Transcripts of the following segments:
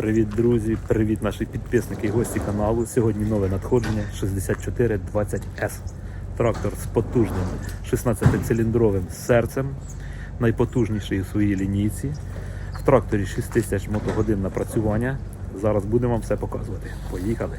Привіт, друзі! Привіт, наші підписники і гості каналу. Сьогодні нове надходження 6420S. Трактор з потужним 16-циліндровим серцем, найпотужніший у своїй лінійці. В тракторі 6000 мотогодин напрацювання. Зараз будемо вам все показувати. Поїхали!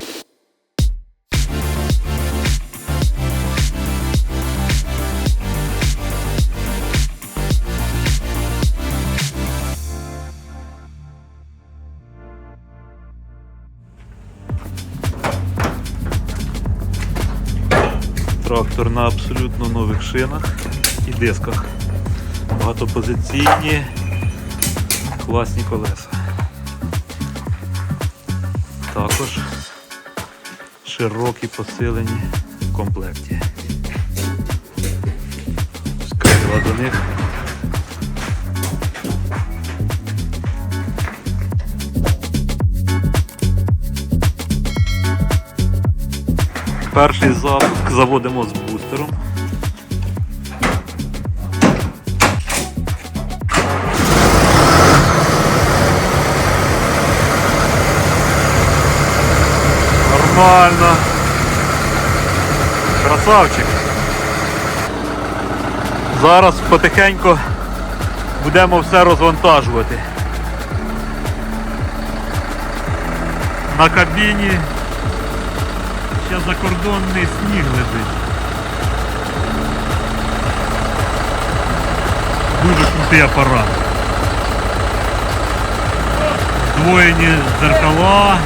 Трактор на абсолютно нових шинах і дисках. Багатопозиційні, класні колеса. Також широкі посилені в комплекті. Скрила до них. Перший запуск заводимо з бустером. Нормально. Красавчик. Зараз потихеньку будемо все розвантажувати. На кабіні ще закордонний сніг лежить. Дуже крутий апарат. Здвоєні дзеркала.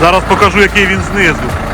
Зараз покажу, який він знизу.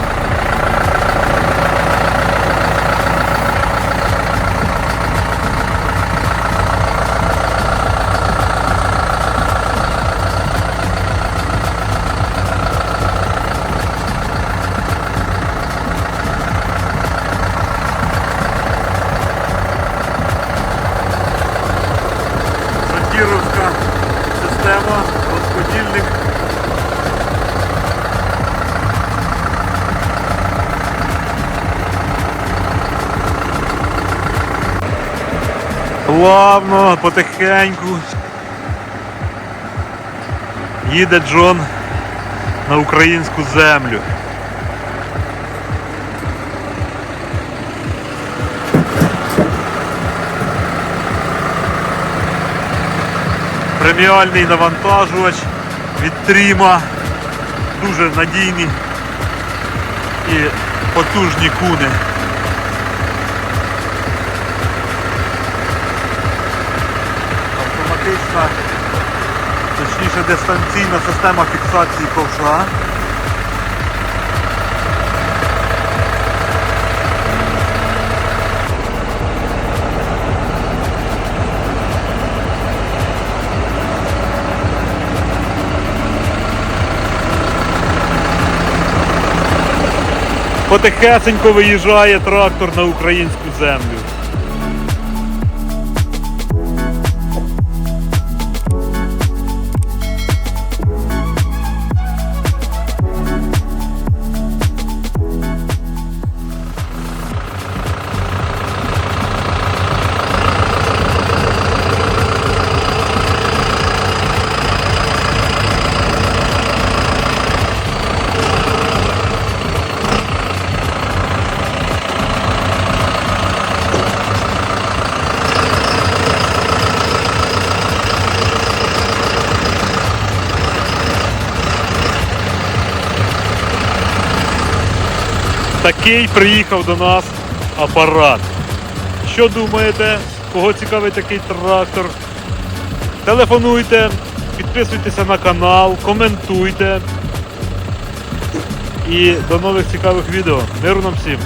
Плавно, потихеньку. Їде Джон на українську землю. Преміальний навантажувач від Тріма. Дуже надійні і потужні куни. Автоматична, точніше дистанційна система фіксації ковша. Потихесенько виїжджає трактор на українську землю. Такий приїхав до нас апарат. Що думаєте? Кого цікавий такий трактор? Телефонуйте, підписуйтеся на канал, коментуйте. І до нових цікавих відео. Миру нам всім!